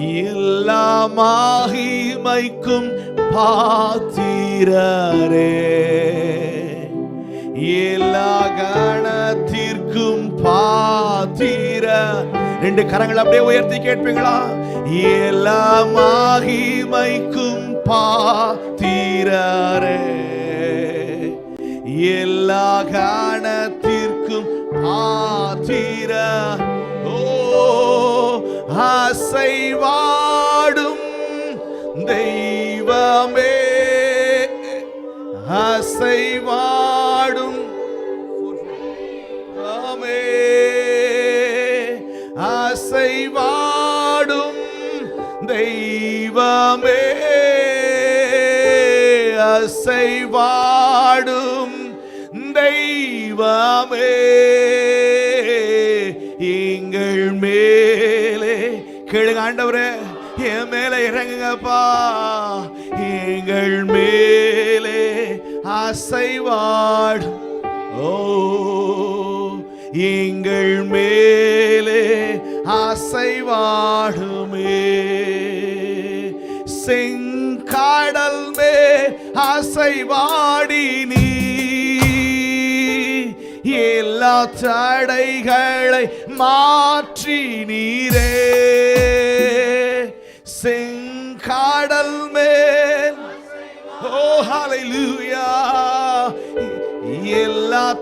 எல்லா மகிமைக்கும் பாத்திரரே. எல்லா கணத்திற்கும் பாத்திர. ரெண்டு கரங்கள் அப்படியே உயர்த்தி கேட்பீங்களா? எல்லா மகிமைக்கும் பாத்திரரே. எல்லா கணத்திற்கும் பாத்திர. அசைவாடும் தெய்வமே. அசைவாடும் அசைவாடும் தெய்வமே. அசைவாடும் தெய்வமே. இங்கு கேளுங்க ஆண்டவரே என் மேல இறங்குங்கப்பா. எங்கள் மேலே அசைவாடும் ஓ எங்கள் மேலே அசைவாடுமே செங்காடல் மே அசைவாடி நீ. எல்லா தடைகளை மாற்றி நீரே.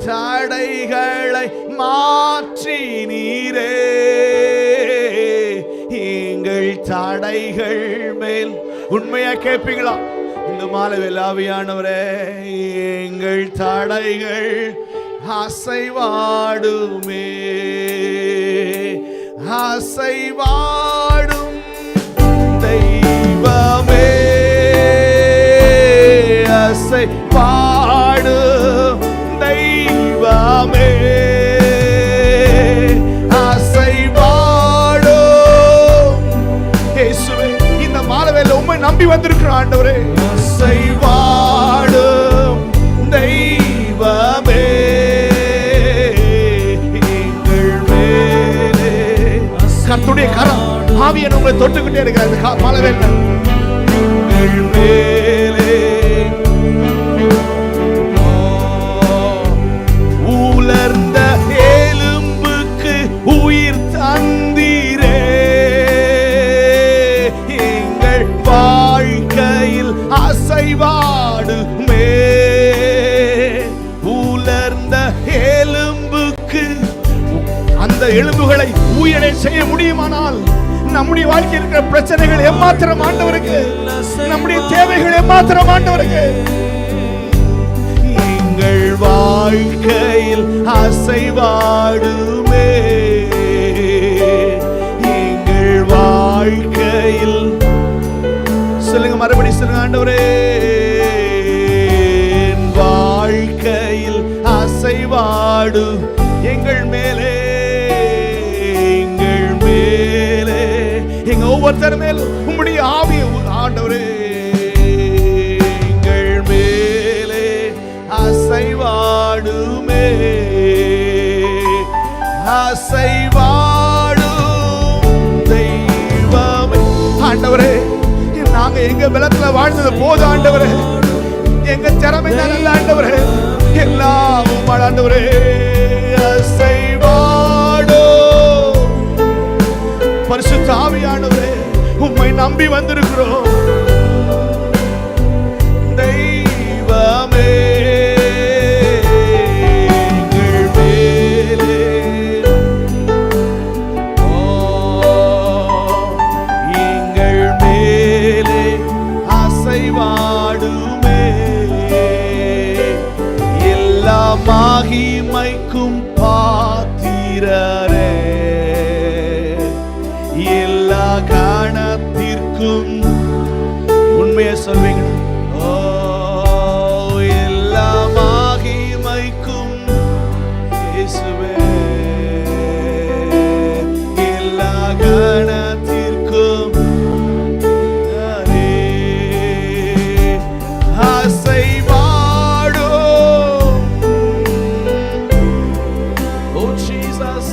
தடைகளை மாற்றி நீரே. எங்கள் தடைகள் மேல் உண்மையா கேட்பீங்களா? இந்த மாலை விழாவியானவரே எங்கள் தடைகள் அசைவாடுமே. அசைவாடும் தெய்வமே. அசைவா ஆவியன் உங்களை தொட்டுக்கிட்டே இருக்கிறது மாலவேல எங்கள் உலர்ந்த எலும்புக்கு உயிர் தந்தீரே. எங்கள் வாழ்க்கையில் அசைவாடுமே உலர்ந்த எலும்புக்கு அந்த எலும்புகளை உயிரை செய்ய முடியுமானால் நம்முடைய வாழ்க்கையில் இருக்கிற பிரச்சனைகள் எம்மாத்திரம் ஆண்டவருக்கு. நம்முடைய தேவைகள் எம்மாத்திரம் ஆண்டவருக்கு. எங்கள் வாழ்க்கையில் அசைவாடுமே. எங்கள் வாழ்க்கையில். சொல்லுங்க மறுபடி சொல்லுங்க ஆண்டவரே. என் வாழ்க்கையில் அசைவாடு. எங்கள் மேலே ஒவ்வொருத்தர் மேலும் உம்முடைய ஆவிய ஆண்டவரே எங்கள் மேலே அசைவாடுமே. அசைவாடும் தெய்வமே. ஆண்டவரே நாங்க எங்க பலத்துல வாழ்ந்தது போது ஆண்டவரே. எங்க திறமை நல்ல ஆண்டவரே. எல்லாம் ஆண்டவரே. பரிசுத்த ஆவியானவரே உம்மை நம்பி வந்திருக்கிறோம். தெய்வமே எங்கள் மேலே. இருக்கும் உண்மையை சொல்வீங்க ஓ எல்லா மகிமைக்கும் இயேசுவே. எல்லா கணத்திற்கும் Oh Jesus.